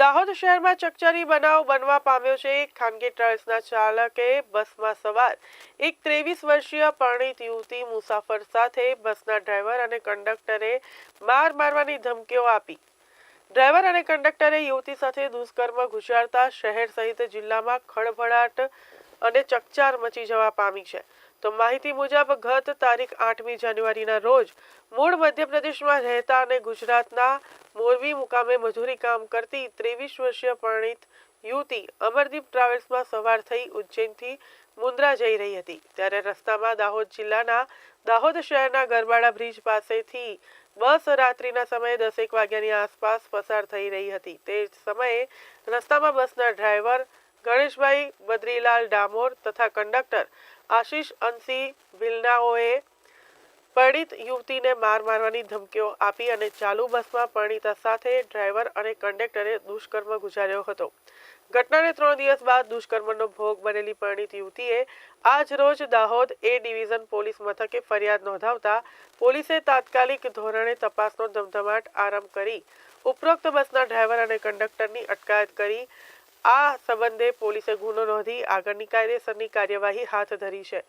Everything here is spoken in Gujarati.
દાહોદ શહેરમાં ચકચારી બનાવ બનવા પામ્યો છે. ખાનગી ટ્રાવેલ્સના ચાલકે બસમાં સવાર એક ત્રેવીસ વર્ષીય પરણિત યુવતી મુસાફર સાથે બસના ડ્રાઈવર અને કંડક્ટરે માર મારવાની ધમકીઓ આપી. ડ્રાઈવર અને કંડક્ટરે યુવતી સાથે દુષ્કર્મ ગુજારતા શહેર સહિત જિલ્લામાં ખળભળાટ અને ચકચાર મચી જવા પામી છે. તો માહિતી મુજબ, ગત તારીખ આઠમી જાન્યુઆરીના રોજ મૂળ મધ્યપ્રદેશમાં રહેતા અને ગુજરાતના મોરબી મુકામે મજૂરી કામ કરતી ત્રેવીસ વર્ષીય પરિણીત યુવતી અમરદીપ ટ્રાવેલ્સમાં સવાર થઈ ઉજ્જૈનથી મુન્દ્રા જઈ રહી હતી. ત્યારે રસ્તામાં દાહોદ જિલ્લાના દાહોદ શહેરના ગરબાડા બ્રિજ પાસેથી બસ રાત્રિના સમયે દસેક વાગ્યાની આસપાસ પસાર થઈ રહી હતી. તે જ સમયે રસ્તામાં બસના ડ્રાઈવર ગણેશભાઈ બદ્રીલાલ ડામોર તથા કંડક્ટર આશીષ અંસી ભિલનાઓએ પરિણીત યુવતીને માર મારવાની ધમકીઓ આપી અને ચાલુ બસમાં પરિણીતા સાથે ડ્રાઈવર અને કંડક્ટરે દુષ્કર્મ ગુજાર્યો હતો. ઘટનાને ત્રણ દિવસ બાદ દુષ્કર્મનો ભોગ બનેલી પરિણીત યુવતીએ આજ રોજ દાહોદ એ ડિવિઝન પોલીસ મથકે ફરિયાદ નોંધાવતા પોલીસે તાત્કાલિક ધોરણે તપાસનો ધમધમાટ આરંભ કરી ઉપરોક્ત બસના ડ્રાઈવર અને કંડક્ટરની અટકાયત કરી. આ સંબંધે પોલીસે ગુનો નોંધી આગળની કાયદેસરની કાર્યવાહી હાથ ધરી છે.